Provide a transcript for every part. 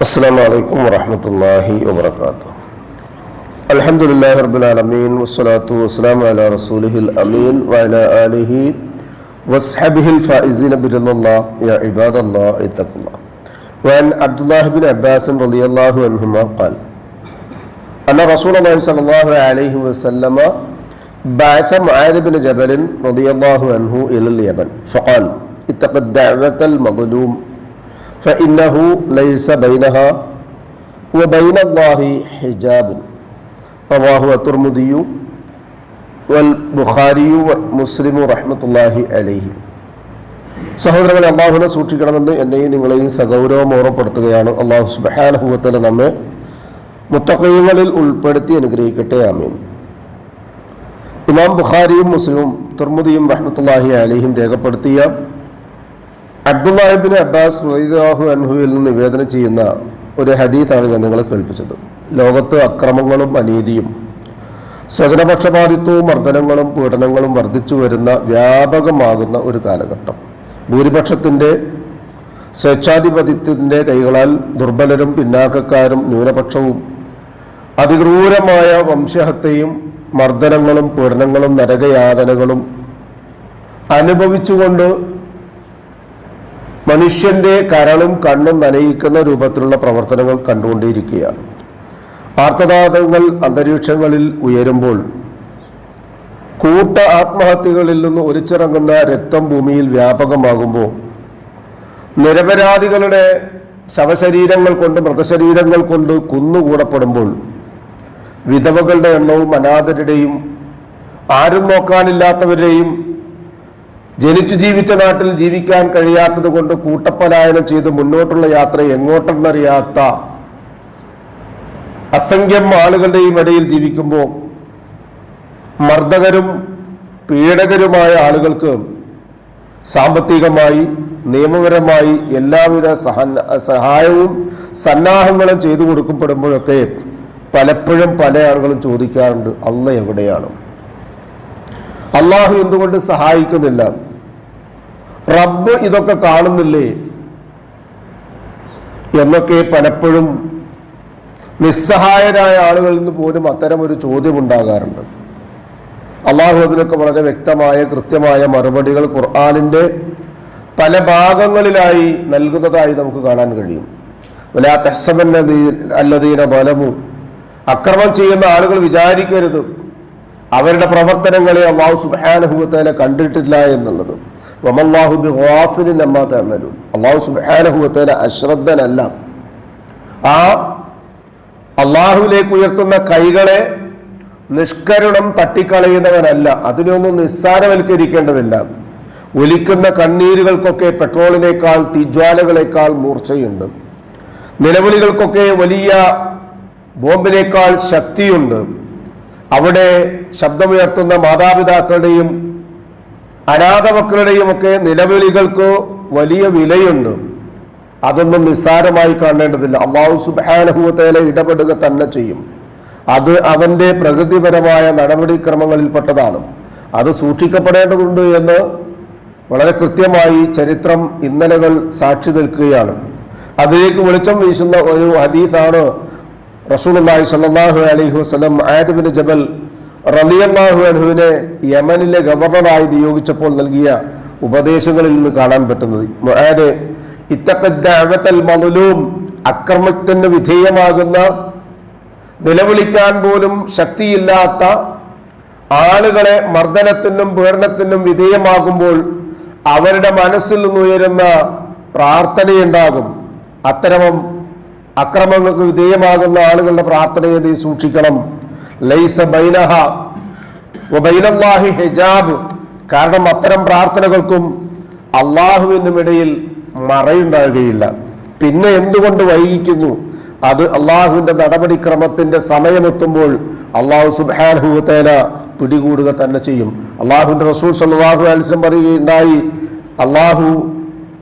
السلام عليكم ورحمة الله وبركاته الحمد لله رب العالمين والصلاة والسلام على رسوله الأمين وعلى آله واصحابه الفائزين برضا الله يا عباد الله اتقوا الله وعن عبد الله بن عباس رضي الله عنهما قال أن رسول الله صلى الله عليه وسلم بعث معاذ بن جبل رضي الله عنه إلى اليمن فقال اتق الدعوة المظلوم فإنه ليس بينها وبين الله حجاب رواه الترمذي والبخاري ومسلم رحمة الله عليه സഹോദരങ്ങളെ അള്ളാഹുവിനെ സൂക്ഷിക്കണമെന്ന് എന്നെയും നിങ്ങളെയും സഗൗരവം ഓർമ്മപ്പെടുത്തുകയാണ് അള്ളാഹു സുബാനഹുവത്തല നമ്മെ മുത്തക്കയങ്ങളിൽ ഉൾപ്പെടുത്തി അനുഗ്രഹിക്കട്ടെ ആമീൻ ഇമാം ബുഖാരിയും മുസ്ലിമും തുർമുദിയും റഹ്മത്തുല്ലാഹി അലിഹിം രേഖപ്പെടുത്തിയ അബ്ദുല്ലാഹിബിൻ അബ്ബാസ് റഹീദാഹു അൻഹുവിൽ നിന്ന് നിവേദനം ചെയ്യുന്ന ഒരു ഹദീസാണ് ഞാൻ നിങ്ങളെ കേൾപ്പിച്ചത്. ലോകത്ത് അക്രമങ്ങളും അനീതിയും സ്വജനപക്ഷപാതിത്വവും മർദ്ദനങ്ങളും പീഡനങ്ങളും വർദ്ധിച്ചു വരുന്ന വ്യാപകമാകുന്ന ഒരു കാലഘട്ടം. ഭൂരിപക്ഷത്തിന്റെ സ്വേച്ഛാധിപത്യത്തിന്റെ കൈകളാൽ ദുർബലരും പിന്നാക്കക്കാരും ന്യൂനപക്ഷവും അതിക്രൂരമായ വംശഹത്യയും മർദ്ദനങ്ങളും പീഡനങ്ങളും നരകയാതനകളും അനുഭവിച്ചുകൊണ്ട് മനുഷ്യന്റെ കരളും കണ്ണും നനയിക്കുന്ന രൂപത്തിലുള്ള പ്രവർത്തനങ്ങൾ കണ്ടുകൊണ്ടേയിരിക്കുകയാണ്. ആർത്തനാദങ്ങൾ അന്തരീക്ഷങ്ങളിൽ ഉയരുമ്പോൾ കൂട്ട ആത്മഹത്യകളിൽ നിന്ന് ഒലിച്ചിറങ്ങുന്ന രക്തം ഭൂമിയിൽ വ്യാപകമാകുമ്പോൾ നിരപരാധികളുടെ ശവശരീരങ്ങൾ കൊണ്ട് മൃതശരീരങ്ങൾ കൊണ്ട് കുന്നുകൂടപ്പെടുമ്പോൾ വിധവകളുടെ എണ്ണവും അനാഥരുടെയും ആരും നോക്കാനില്ലാത്തവരുടെയും ജനിച്ചു ജീവിച്ച നാട്ടിൽ ജീവിക്കാൻ കഴിയാത്തത് കൊണ്ട് കൂട്ടപ്പലായനം ചെയ്ത് മുന്നോട്ടുള്ള യാത്ര എങ്ങോട്ടെന്നറിയാത്ത അസംഖ്യം ആളുകളുടെയും ഇടയിൽ ജീവിക്കുമ്പോൾ മർദ്ദകരും പീഡകരുമായ ആളുകൾക്ക് സാമ്പത്തികമായി നിയമപരമായി എല്ലാവിധ സഹ സഹായവും സന്നാഹങ്ങളും ചെയ്തു കൊടുക്കപ്പെടുമ്പോഴൊക്കെ പലപ്പോഴും പല ആളുകളും ചോദിക്കാറുണ്ട് അല്ല എവിടെയാണ്? അള്ളാഹു എന്തുകൊണ്ട് സഹായിക്കുന്നില്ല? റബ്ബ് ഇതൊക്കെ കാണുന്നില്ലേ? എന്നൊക്കെ പലപ്പോഴും നിസ്സഹായരായ ആളുകളിൽ നിന്ന് പോലും അത്തരം ഒരു ചോദ്യം ഉണ്ടാകാറുണ്ട് അള്ളാഹു അതിനൊക്കെ വളരെ വ്യക്തമായ കൃത്യമായ മറുപടികൾ ഖുർആാനിന്റെ പല ഭാഗങ്ങളിലായി നൽകുന്നതായി നമുക്ക് കാണാൻ കഴിയും. വലാ തഹ്സബൻ വലമു അക്രമം ചെയ്യുന്ന ആളുകൾ വിചാരിക്കരുത്. അവരുടെ പ്രവർത്തനങ്ങളെ അള്ളാഹു സുബാനുഭവത്തേനെ കണ്ടിട്ടില്ല എന്നുള്ളത്. അള്ളാഹു സുബ്ഹാനഹു അശ്രദ്ധനല്ല. ആ അള്ളാഹുവിലേക്ക് ഉയർത്തുന്ന കൈകളെ നിഷ്കരുണം തട്ടിക്കളയുന്നവനല്ല. അതിനൊന്നും നിസ്സാരവൽക്കരിക്കേണ്ടതില്ല. ഒലിക്കുന്ന കണ്ണീരുകൾക്കൊക്കെ പെട്രോളിനേക്കാൾ തീജ്വാലകളേക്കാൾ മൂർച്ചയുണ്ട്. നിലവിളികൾക്കൊക്കെ വലിയ ബോംബിനേക്കാൾ ശക്തിയുണ്ട്. അവിടെ ശബ്ദമുയർത്തുന്ന മാതാപിതാക്കളുടെയും അനാഥ മക്കളുടെയും ഒക്കെ നിലവിളികൾക്ക് വലിയ വിലയുണ്ട്. അതൊന്നും നിസ്സാരമായി കാണേണ്ടതില്ല. അള്ളാഹു സുബാനഹുത്തേലെ ഇടപെടുക തന്നെ ചെയ്യും. അത് അവന്റെ പ്രകൃതിപരമായ നടപടിക്രമങ്ങളിൽപ്പെട്ടതാണ്. അത് സൂക്ഷിക്കപ്പെടേണ്ടതുണ്ട് എന്ന് വളരെ കൃത്യമായി ചരിത്രം ഇന്നലകൾ സാക്ഷി നിൽക്കുകയാണ്. അതിലേക്ക് വെളിച്ചം വീശുന്ന ഒരു ഹദീസാണ് റസൂലുള്ളാഹി സ്വല്ലല്ലാഹു അലൈഹി വസ്ലം ആയതുബിൻ ജബൽ റളിയല്ലാഹു അൻഹുവിനെ യമനിലെ ഗവർണറായി നിയോഗിച്ചപ്പോൾ നൽകിയ ഉപദേശങ്ങളിൽ നിന്ന് കാണാൻ പറ്റുന്നത്. മുആദ് ഇത്തഖദ്ദഅവത്തൽ മദ്ലൂം അക്രമത്തിന് വിധേയമാകുന്ന നിലവിളിക്കാൻ പോലും ശക്തിയില്ലാത്ത ആളുകളെ മർദ്ദനത്തിനും പീഡനത്തിനും വിധേയമാകുമ്പോൾ അവരുടെ മനസ്സിൽ നിന്നുയരുന്ന പ്രാർത്ഥനയുണ്ടാകും. അത്തരം അക്രമങ്ങൾക്ക് വിധേയമാകുന്ന ആളുകളുടെ പ്രാർത്ഥനയെ നീ സൂക്ഷിക്കണം. ലൈസ ബൈനഹ ഹിജാബ്. കാരണം അത്തരം പ്രാർത്ഥനകൾക്കും അള്ളാഹുവിനും ഇടയിൽ മറയുണ്ടാകുകയില്ല. പിന്നെ എന്തുകൊണ്ട് വൈകിക്കുന്നു? അത് അള്ളാഹുവിന്റെ നടപടിക്രമത്തിന്റെ സമയമെത്തുമ്പോൾ അള്ളാഹു സുബാൻഹുത്തേല പിടികൂടുക തന്നെ ചെയ്യും. അള്ളാഹുവിന്റെ റസൂൽ സല്ലാഹു അലിസ്ലം പറയുകയുണ്ടായി അള്ളാഹു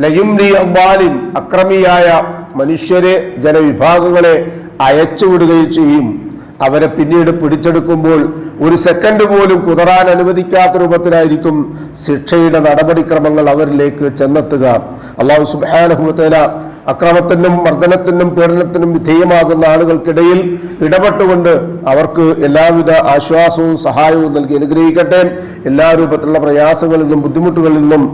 ലയുംലി അബ്ബാലിൻ അക്രമിയായ മനുഷ്യരെ ജനവിഭാഗങ്ങളെ അയച്ചുവിടുകയും ചെയ്യും. അവരെ പിന്നീട് പിടിച്ചെടുക്കുമ്പോൾ ഒരു സെക്കൻഡ് പോലും കുതറാൻ അനുവദിക്കാത്ത രൂപത്തിലായിരിക്കും ശിക്ഷയുടെ നടപടിക്രമങ്ങൾ അവരിലേക്ക് ചെന്നെത്തുക. അള്ളാഹു സുബാനഹുല അക്രമത്തിനും മർദ്ദനത്തിനും പീഡനത്തിനും വിധേയമാകുന്ന ആളുകൾക്കിടയിൽ ഇടപെട്ടുകൊണ്ട് അവർക്ക് എല്ലാവിധ ആശ്വാസവും സഹായവും നൽകി അനുഗ്രഹിക്കട്ടെ. എല്ലാ രൂപത്തിലുള്ള പ്രയാസങ്ങളിൽ നിന്നും ബുദ്ധിമുട്ടുകളിൽ നിന്നും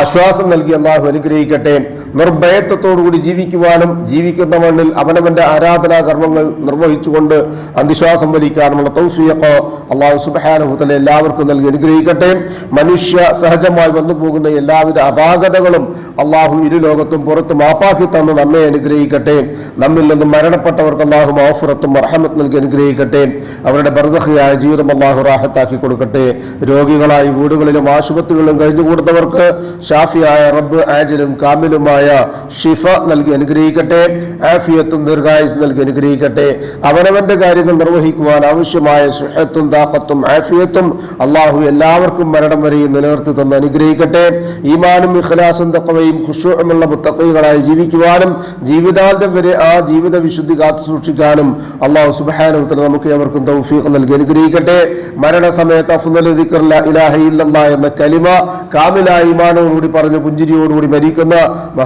ആശ്വാസം നൽകി അള്ളാഹു അനുഗ്രഹിക്കട്ടെ. നിർഭയത്വത്തോടുകൂടി ജീവിക്കുവാനും ജീവിക്കുന്ന മണ്ണിൽ അവനവന്റെ ആരാധനാ കർമ്മങ്ങൾ നിർവഹിച്ചുകൊണ്ട് അന്തിശ്വാസം വലിക്കാനുമുള്ള തൗഫിയൊക്കെ അള്ളാഹു സുബാനുഭൂത്തലെ എല്ലാവർക്കും നൽകി അനുഗ്രഹിക്കട്ടെ. മനുഷ്യ സഹജമായി വന്നു പോകുന്ന എല്ലാവിധ അപാകതകളും അള്ളാഹു ഇരു ലോകത്തും പുറത്ത് മാപ്പാക്കി തന്ന് നമ്മെ അനുഗ്രഹിക്കട്ടെ. നമ്മിൽ നിന്നും മരണപ്പെട്ടവർക്ക് അള്ളാഹു മാഫുറത്തും അർഹമത്ത് നൽകി അനുഗ്രഹിക്കട്ടെ. അവരുടെ ബർസഹിയായ ജീവിതം അള്ളാഹു റാഹത്താക്കി കൊടുക്കട്ടെ. രോഗികളായി വീടുകളിലും ആശുപത്രികളിലും കഴിഞ്ഞുകൂടുന്നവർക്ക് ഷാഫിയായ റബ്ബ് ആജിലും കാമിലുമായ ഷിഫ നൽകി അനുഗ്രഹിക്കട്ടെ ആഫിയത്തും ദീർഘായുസ് നൽകി അനുഗ്രഹിക്കട്ടെ. അവനവന്റെ കാര്യങ്ങൾ നിർവഹിക്കുവാൻ ആവശ്യമായ സുഹത്തും താക്കത്തും ആഫിയത്തും അള്ളാഹു എല്ലാവർക്കും മരണം വരെയും നിലനിർത്തി തന്ന് അനുഗ്രഹിക്കട്ടെ. ഈമാനും ഇഖ്ലാസും തക്കവയും ഖുഷുമുള്ള മുത്തക്കൈകളായി ജീവിക്കുവാനും ജീവിതാന്തം വരെ ആ ജീവിത വിശുദ്ധി കാത്തു സൂക്ഷിക്കാനും അള്ളാഹു സുബാനുത്തല നമുക്ക് അവർക്കും തൗഫീഖ് നൽകി അനുഗ്രഹിക്കട്ടെ. മരണസമയത്ത് അഫ്ദൽ ദിക്ർ ലാ ഇലാഹ ഇല്ലല്ലാ എന്ന കലിമ കാമിലായ ഈമാനോടുകൂടി പറഞ്ഞു പുഞ്ചിരിയോടുകൂടി മരിക്കുന്ന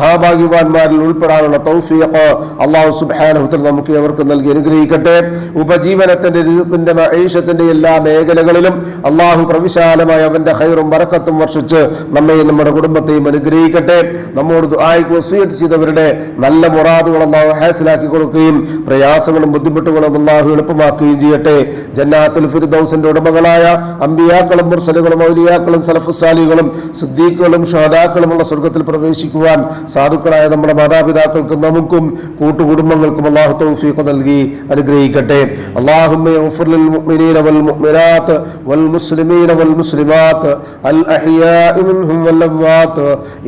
മഹാഭാഗ്യവാന്മാരിൽ ഉൾപ്പെടാനുള്ള തൗഫീഖ് അള്ളാഹു സുബാനുത്തല നമുക്ക് അവർക്ക് നൽകി അനുഗ്രഹിക്കട്ടെ. ഉപജീവനത്തിന്റെ രിസുഖിന്റെ ഐഷത്തിന്റെ എല്ലാ മേഖലകളിലും അള്ളാഹു പ്രവിശാലമായ അവന്റെ ഹൈറും വറക്കത്തും വർഷിച്ച് നമ്മയും നമ്മുടെ കുടുംബത്തെയും അനുഗ്രഹിക്കട്ടെ. നമ്മോട് ദുആയ്ക്ക് ചെയ്തവരുടെ നല്ല മുറാദുകൾ അള്ളാഹു ഹാസിലാക്കി കൊടുക്കുകയും പ്രയാസങ്ങളും ബുദ്ധിമുട്ടുകളും അള്ളാഹു എളുപ്പമാക്കുകയും ചെയ്യട്ടെ. ജന്നാത്തുൽ ഫിർദൗസിന്റെ ഉടമകളായ അമ്പിയാക്കളും മുർസലുകളും ഔലിയാക്കളും സലഫുസാലികളും സുദ്ദീഖുകളും ഷഹദാക്കളുമുള്ള സ്വർഗത്തിൽ പ്രവേശിക്കുവാൻ സാധുക്കളായ നമ്മുടെ മാതാപിതാക്കൾക്കും നമുക്കും കൂട്ടുകുടുംബങ്ങൾക്കും അള്ളാഹു തൗഫീഖ് നൽകി അനുഗ്രഹിക്കട്ടെ اللهم اغفر للمؤمنين والمؤمنات والمسلمين والمسلمات الأحياء منهم والأموات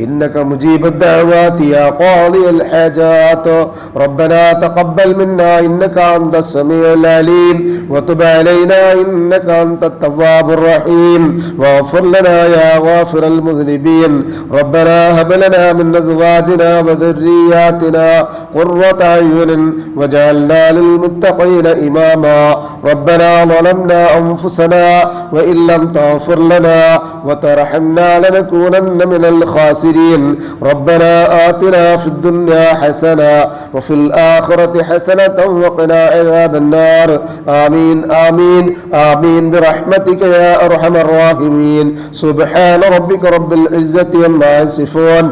إنك مجيب الدعوات يا قاضي الحاجات ربنا تقبل منا إنك أنت السميع العليم وتب علينا إنك أنت التواب الرحيم واغفر لنا يا غافر المذنبين ربنا هب لنا من أزواجنا وذرياتنا قرة أعين وجعلنا للمتقين إماما. ربنا ظلمنا أنفسنا وإن لم تغفر لنا وترحمنا لنكونن من الخاسرين. ربنا آتنا في الدنيا حسنة وفي الآخرة حسنة وقنا عذاب النار. آمين آمين آمين. برحمتك يا أرحم الراحمين. سبحان ربك رب العزة عما يصفون